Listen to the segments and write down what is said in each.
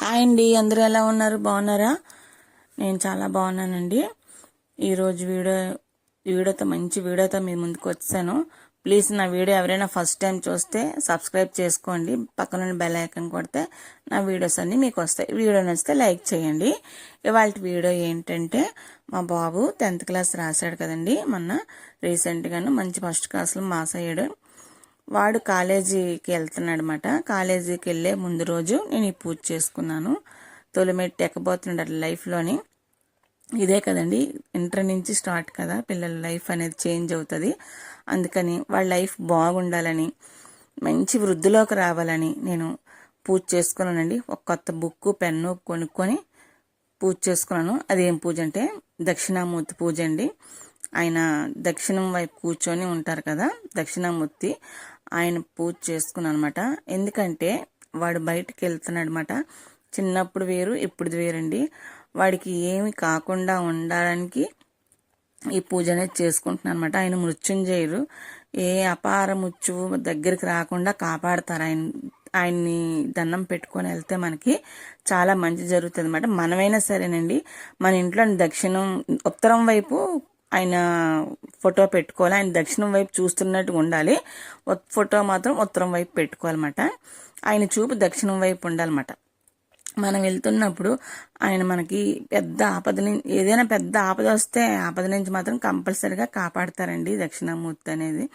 Hi అండి అందరూ ఎలా ఉన్నారు? బాగున్నారా? నేను చాలా బాగున్నానండి. ఈరోజు వీడియో వీడియోతో మంచి వీడియోతో మీ ముందుకు వచ్చాను. ప్లీజ్ నా వీడియో ఎవరైనా ఫస్ట్ టైం చూస్తే సబ్స్క్రైబ్ చేసుకోండి. పక్కన బెల్ ఐకన్ కొడితే నా వీడియోస్ అన్నీ మీకు వస్తాయి. వీడియో నచ్చితే లైక్ చేయండి. ఇవాళ వీడియో ఏంటంటే మా బాబు టెన్త్ క్లాస్ రాశాడు కదండి. మొన్న రీసెంట్గాను మంచి ఫస్ట్ క్లాస్లో మాస్ అయ్యాడు. వాడు కాలేజీకి వెళ్తున్నాడు అనమాట కాలేజీకి వెళ్ళే ముందు రోజు నేను ఈ పూజ చేసుకున్నాను. తొలిమెట్టి ఎక్కబోతున్నాడు లైఫ్లోని. ఇదే కదండి ఇంటర్ నుంచి స్టార్ట్ కదా పిల్లల లైఫ్ అనేది చేంజ్ అవుతుంది. అందుకని వాళ్ళ లైఫ్ బాగుండాలని మంచి వృద్ధిలోకి రావాలని నేను పూజ చేసుకున్నానండి. ఒక కొత్త బుక్ పెన్ను కొనుక్కొని పూజ చేసుకున్నాను. అదేం పూజ అంటే దక్షిణామూర్తి పూజ అండి. ఆయన దక్షిణం వైపు కూర్చొని ఉంటారు కదా దక్షిణామూర్తి. ఆయన పూజ చేసుకున్నాను అనమాట ఎందుకంటే వాడు బయటికి వెళ్తున్నాడు అనమాట చిన్నప్పుడు వేరు ఇప్పుడు వేరండి. వాడికి ఏమి కాకుండా ఉండడానికి ఈ పూజ అనేది చేసుకుంటున్నాను అనమాట ఆయన మృత్యుంజయులు ఏ అపార ముచ్చు దగ్గరికి రాకుండా కాపాడతారు. ఆయన ఆయన్ని దండం పెట్టుకొని వెళ్తే మనకి చాలా మంచి జరుగుతుంది అనమాట మనమైనా సరేనండి. మన ఇంట్లో దక్షిణం ఉత్తరం వైపు ఆయన ఫోటో పెట్టుకోవాలి. ఆయన దక్షిణం వైపు చూస్తున్నట్టు ఉండాలి. ఫోటో మాత్రం ఉత్తరం వైపు పెట్టుకోవాలన్నమాట. ఆయన చూపు దక్షిణం వైపు ఉండాలన్నమాట. మనం వెళ్తున్నప్పుడు ఆయన మనకి పెద్ద ఆపద నుంచి ఏదైనా పెద్ద ఆపద వస్తే ఆపద నుంచి మాత్రం కంపల్సరిగా కాపాడతారండి దక్షిణామూర్తి అనేది.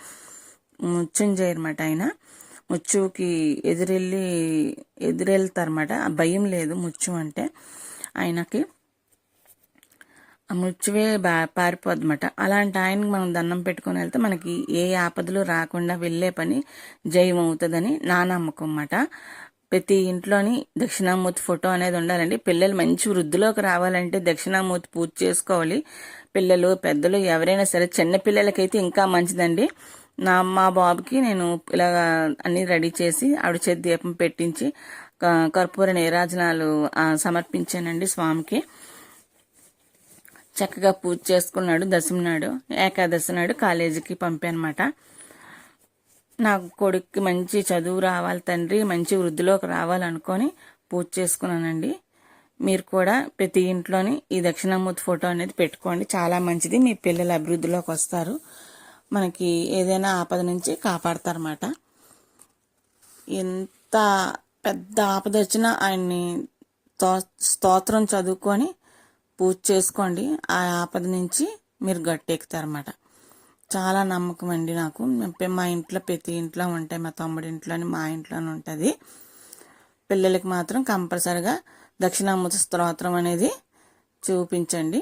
ముత్యుంజయనమాట ఆయన. ముచ్చుకి ఎదురెళ్ళి ఎదురెళ్తారన్నమాట. భయం లేదు ముచ్చు అంటే ఆయనకి. ముచ్చివే బా బా పారిపోద్దన్నమాట అలాంటి ఆయనకి మనం దండం పెట్టుకొని వెళ్తే మనకి ఏ ఆపదలు రాకుండా వెళ్ళే పని జయం అవుతుందని నా నమ్మకం అన్నమాట. ప్రతి ఇంట్లోని దక్షిణామూర్తి ఫోటో అనేది ఉండాలండి. పిల్లలు మంచి వృద్ధిలోకి రావాలంటే దక్షిణామూర్తి పూజ చేసుకోవాలి. పిల్లలు పెద్దలు ఎవరైనా సరే చిన్న పిల్లలకైతే ఇంకా మంచిదండి. నా మా బాబుకి నేను ఇలాగా అన్ని రెడీ చేసి ఆవిడ చేతి దీపం పెట్టించి కర్పూర నీరాజనాలు సమర్పించానండి స్వామికి. చక్కగా పూజ చేసుకున్నాడు దశమి నాడు ఏకాదశి నాడు కాలేజీకి పంపానమాట. నా కొడుక్కి మంచి చదువు రావాలి తండ్రి మంచి వృద్ధిలోకి రావాలనుకొని పూజ చేసుకున్నానండి. మీరు కూడా ప్రతి ఇంట్లోని ఈ దక్షిణామూర్తి ఫోటో అనేది పెట్టుకోండి. చాలా మంచిది. మీ పిల్లల అభివృద్ధిలోకి వస్తారు. మనకి ఏదైనా ఆపద నుంచి కాపాడతారన్నమాట. ఎంత పెద్ద ఆపద వచ్చినా ఆయన్ని స్తోత్రం చదువుకొని పూజ చేసుకోండి. ఆ ఆపద నుంచి మీరు గట్టెక్కుతారన్నమాట. చాలా నమ్మకం అండి నాకు. మా ఇంట్లో ప్రతి ఇంట్లో ఉంటాయి. మా తమ్ముడి ఇంట్లోని మా ఇంట్లోనే ఉంటుంది. పిల్లలకి మాత్రం కంపల్సరిగా దక్షిణామృత స్తోత్రం అనేది చూపించండి.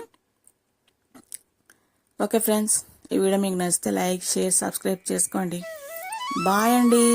ఓకే ఫ్రెండ్స్ ఈ వీడియో మీకు నచ్చితే లైక్ షేర్ సబ్స్క్రైబ్ చేసుకోండి. బాయ్ అండి.